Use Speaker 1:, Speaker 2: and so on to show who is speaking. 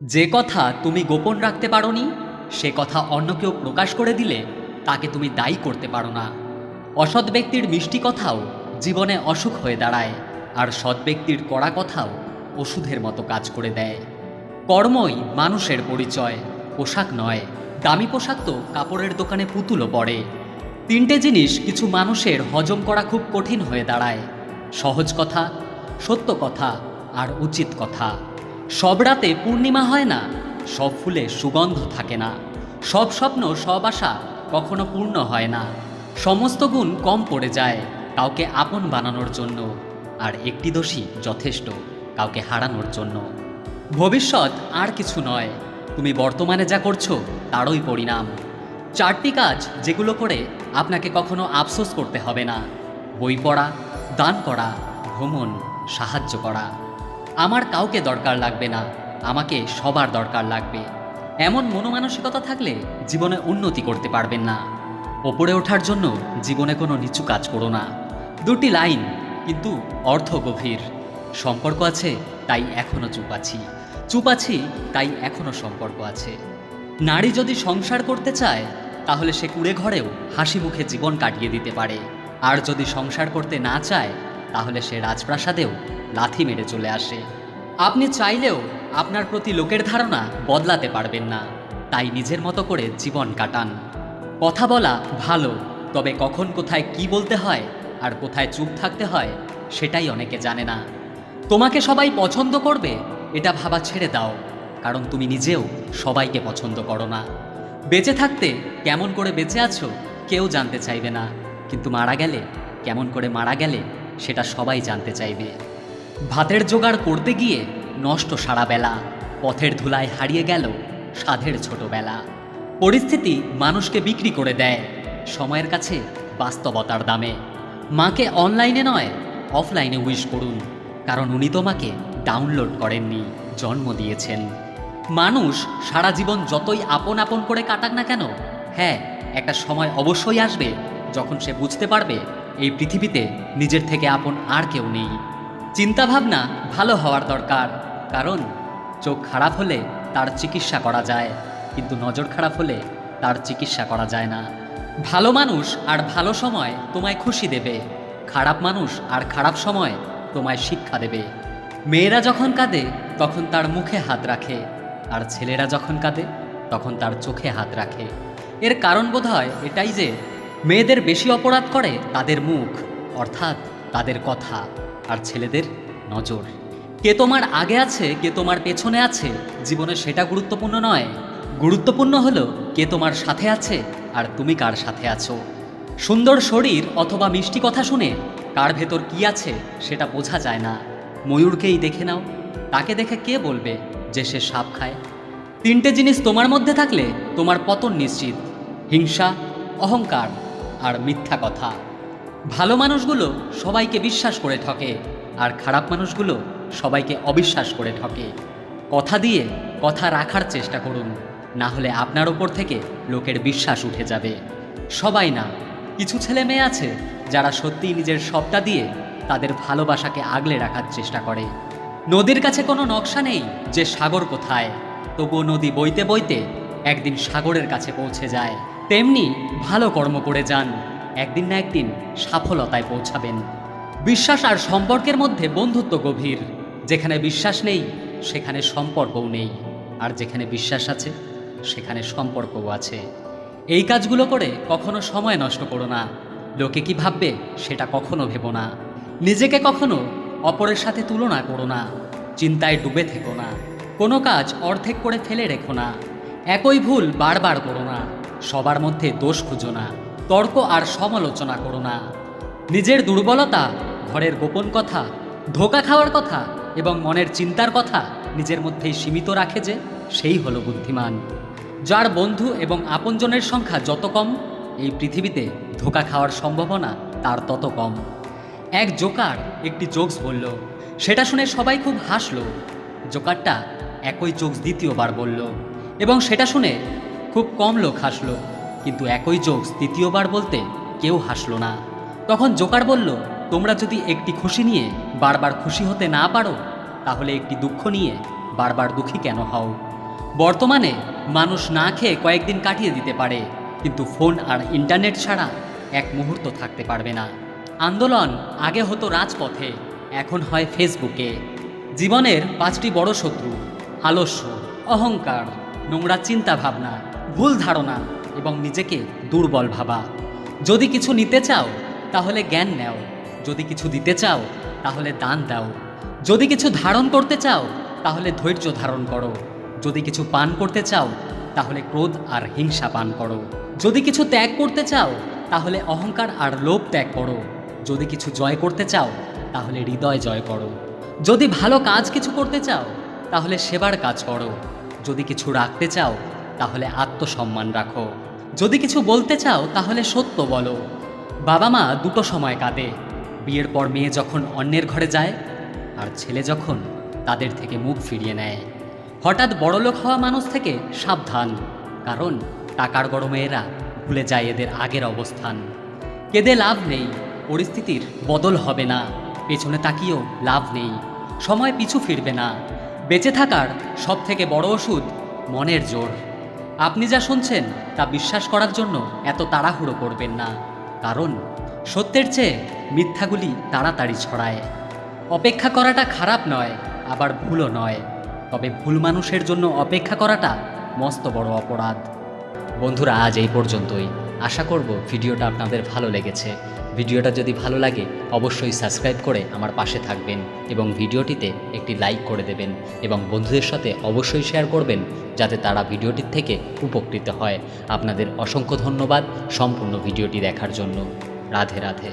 Speaker 1: যে কথা তুমি গোপন রাখতে পারোনি, সে কথা অন্য কেউ প্রকাশ করে দিলে তাকে তুমি দায়ী করতে পারো না। অসৎ ব্যক্তির মিষ্টি কথাও জীবনে অসুখ হয়ে দাঁড়ায়, আর সৎ ব্যক্তির কড়া কথাও ওষুধের মতো কাজ করে দেয়। কর্মই মানুষের পরিচয়, পোশাক নয়। দামি পোশাক তো কাপড়ের দোকানে পুতুলও পড়ে। তিনটে জিনিস কিছু মানুষের হজম করা খুব কঠিন হয়ে দাঁড়ায়। সহজ কথা, সত্য কথা, আর উচিত কথা। সব রাতে পূর্ণিমা হয় না, সব ফুলে সুগন্ধ থাকে না। সব স্বপ্ন, সব আশা কখনো পূর্ণ হয় না। সমস্ত গুণ কম পড়ে যায় কাউকে আপন বানানোর জন্য, আর একটি দোষী যথেষ্ট কাউকে হারানোর জন্য। ভবিষ্যৎ আর কিছু নয়, তুমি বর্তমানে যা করছ তারই পরিণাম। চারটি কাজ যেগুলো করে আপনাকে কখনো আফসোস করতে হবে না। বই পড়া, দান করা, ভ্রমণ, সাহায্য করা। আমার কাউকে দরকার লাগবে না, আমাকে সবার দরকার লাগবে। এমন মনোমানসিকতা থাকলে জীবনে উন্নতি করতে পারবেন না। ওপরে ওঠার জন্য জীবনে কোনো নিচু কাজ করো না। দুটি লাইন, কিন্তু অর্থ গভীর। সম্পর্ক আছে, তাই এখনও চুপ আছি। চুপ আছি, তাই এখনও সম্পর্ক আছে। নারী যদি সংসার করতে চায়, তাহলে সে কুড়ে ঘরেও হাসি মুখে জীবন কাটিয়ে দিতে পারে। আর যদি সংসার করতে না চায় তাহলে সে রাজপ্রাসাদেও লাথি মেরে চলে আসে। আপনি চাইলেও আপনার প্রতি লোকের ধারণা বদলাতে পারবেন না। তাই নিজের মতো করে জীবন কাটান। কথা বলা ভালো, তবে কখন কোথায় কি বলতে হয় আর কোথায় চুপ থাকতে হয় সেটাই অনেকে জানে না। তোমাকে সবাই পছন্দ করবে, এটা ভাবা ছেড়ে দাও, কারণ তুমি নিজেও সবাইকে পছন্দ করো না। বেঁচে থাকতে কেমন করে বেঁচে আছো কেউ জানতে চাইবে না, কিন্তু মারা গেলে, কেমন করে মারা গেলে সেটা সবাই জানতে চাইবে। ভাতের জোগাড় করতে গিয়ে নষ্ট সারা বেলা, পথের ধুলায় হারিয়ে গেল সাধের ছোটবেলা। পরিস্থিতি মানুষকে বিক্রি করে দেয় সময়ের কাছে বাস্তবতার দামে। মাকে অনলাইনে নয়, অফলাইনে উইশ করুন, কারণ উনি তোমাকে ডাউনলোড করেননি, জন্ম দিয়েছেন। মানুষ সারা জীবন যতই আপন আপন করে কাটাক না কেন হ্যাঁ একটা সময় অবশ্যই আসবে যখন সে বুঝতে পারবে এই পৃথিবীতে নিজের থেকে আপন আর কেউ নেই। চিন্তাভাবনা ভালো হওয়ার দরকার, কারণ চোখ খারাপ হলে তার চিকিৎসা করা যায়, কিন্তু নজর খারাপ হলে তার চিকিৎসা করা যায় না। ভালো মানুষ আর ভালো সময় তোমায় খুশি দেবে, খারাপ মানুষ আর খারাপ সময় তোমায় শিক্ষা দেবে। মেয়েরা যখন কাঁদে, তখন তার মুখে হাত রাখে, আর ছেলেরা যখন কাঁদে, তখন তার চোখে হাত রাখে। এর কারণ বোধ হয় এটাই যে মেয়েদের বেশি অপরাধ করে তাদের মুখ, অর্থাৎ তাদের কথা, আর ছেলেদের নজর। কে তোমার আগে আছে, কে তোমার পেছনে আছে, জীবনে সেটা গুরুত্বপূর্ণ নয়। গুরুত্বপূর্ণ হলো কে তোমার সাথে আছে, আর তুমি কার সাথে আছো। সুন্দর শরীর অথবা মিষ্টি কথা শুনে কার ভেতর কি আছে সেটা বোঝা যায় না। ময়ূরকেই দেখে নাও। তাকে দেখে কে বলবে যে সে সাপ খায়? তিনটে জিনিস তোমার মধ্যে থাকলে তোমার পতন নিশ্চিত। হিংসা, অহংকার আর মিথ্যা কথা। ভালো মানুষগুলো সবাইকে বিশ্বাস করে ঠকে, আর খারাপ মানুষগুলো সবাইকে অবিশ্বাস করে ঠকে। কথা দিয়ে কথা রাখার চেষ্টা করুন, না হলে আপনার ওপর থেকে লোকের বিশ্বাস উঠে যাবে। সবাই না, কিছু ছেলে মেয়ে আছে যারা সত্যিই নিজের সবটা দিয়ে তাদের ভালোবাসাকে আগলে রাখার চেষ্টা করে। নদীর কাছে কোনো নকশা নেই যে সাগর কোথায়, তবুও নদী বইতে বইতে একদিন সাগরের কাছে পৌঁছে যায়। তেমনি ভালো কর্ম করে যান। একদিন না একদিন সফলতায় পৌঁছাবেন। বিশ্বাস আর সম্পর্কের মধ্যে বন্ধুত্ব গভীর। যেখানে বিশ্বাস নেই, সেখানে সম্পর্কও নেই। আর যেখানে বিশ্বাস আছে, সেখানে সম্পর্কও আছে। এই কাজগুলো করে কখনো সময় নষ্ট করো না। লোকে কি ভাববে, সেটা কখনো ভেবো না। নিজেকে কখনো অপরের সাথে তুলনা করো না। চিন্তায় ডুবে থেকো না। কোনো কাজ অর্ধেক করে ফেলে রেখো না। একই ভুল বারবার করো না। সবার মধ্যে দোষ খুঁজো না, তর্ক আর সমালোচনা করো না। নিজের দুর্বলতা, ঘরের গোপন কথা, ধোকা খাওয়ার কথা এবং মনের চিন্তার কথা নিজের মধ্যেই সীমিত রাখে যে, সেই হলো বুদ্ধিমান। যার বন্ধু এবং আপনজনের সংখ্যা যত কম, এই পৃথিবীতে ধোকা খাওয়ার সম্ভাবনা তার তত কম। এক জোকার একটি জোকস বলল, সেটা শুনে সবাই খুব হাসলো। জোকারটা একই জোকস দ্বিতীয়বার বলল, এবং সেটা শুনে খুব কম লোক হাসলো, কিন্তু একই জোকস দ্বিতীয়বার বলতে কেউ হাসলো না। তখন জোকার বলল, তোমরা যদি একটি খুশি নিয়ে বারবার খুশি হতে না পারো, তাহলে একটি দুঃখ নিয়ে বারবার দুঃখী কেন হও? বর্তমানে মানুষ না খেয়ে কয়েকদিন কাটিয়ে দিতে পারে, কিন্তু ফোন আর ইন্টারনেট ছাড়া এক মুহূর্ত থাকতে পারবে না। আন্দোলন আগে হতো রাজপথে, এখন হয় ফেসবুকে। জীবনের পাঁচটি বড় শত্রু, আলস্য, অহংকার, নোংরা চিন্তা ভাবনা ভুল ধারণা এবং নিজেকে দুর্বল ভাবা। যদি কিছু নিতে চাও, তাহলে জ্ঞান নেও। যদি কিছু দিতে চাও, তাহলে দান দাও। যদি কিছু ধারণ করতে চাও, তাহলে ধৈর্য ধারণ করো। যদি কিছু পান করতে চাও, তাহলে ক্রোধ আর হিংসা পান করো। যদি কিছু ত্যাগ করতে চাও, তাহলে অহংকার আর লোভ ত্যাগ করো। যদি কিছু জয় করতে চাও, তাহলে হৃদয় জয় করো। যদি ভালো কাজ কিছু করতে চাও, তাহলে সেবার কাজ করো। যদি কিছু রাখতে চাও তাহলে আত্মসম্মান রাখো। যদি কিছু বলতে চাও, তাহলে সত্য বলো। বাবা মা দুটো সময় কাঁদে। বিয়ের পর মেয়ে যখন অন্যের ঘরে যায়, আর ছেলে যখন তাদের থেকে মুখ ফিরিয়ে নেয়। হঠাৎ বড়লোক হওয়া মানুষ থেকে সাবধান, কারণ টাকার বড় মেয়েরা ভুলে যায় এদের আগের অবস্থান। কেঁদে লাভ নেই, পরিস্থিতির বদল হবে না, পেছনে তাকিয়েও লাভ নেই, সময় পিছু ফিরবে না। বেঁচে থাকার সব থেকে বড় ওষুধ মনের জোর। আপনি যা শুনছেন তা বিশ্বাস করার জন্য এত তাড়াহুড়ো করবেন না। কারণ সত্যের চেয়ে মিথ্যাগুলি তাড়াতাড়ি ছড়ায়। অপেক্ষা করাটা খারাপ নয়, আবার ভুলও নয়। তবে ভুল মানুষের জন্য অপেক্ষা করাটা মস্ত বড় অপরাধ। বন্ধুরা, আজ এই পর্যন্তই। আশা করব ভিডিওটা আপনাদের ভালো লেগেছে। ভিডিওটা যদি ভালো লাগে, অবশ্যই সাবস্ক্রাইব করে আমার পাশে থাকবেন এবং ভিডিওটিতে একটি লাইক করে দেবেন এবং বন্ধুদের সাথে অবশ্যই শেয়ার করবেন যাতে তারা ভিডিওটির থেকে উপকৃত হয়। আপনাদের অসংখ্য ধন্যবাদ সম্পূর্ণ ভিডিওটি দেখার জন্য। রাধে রাধে।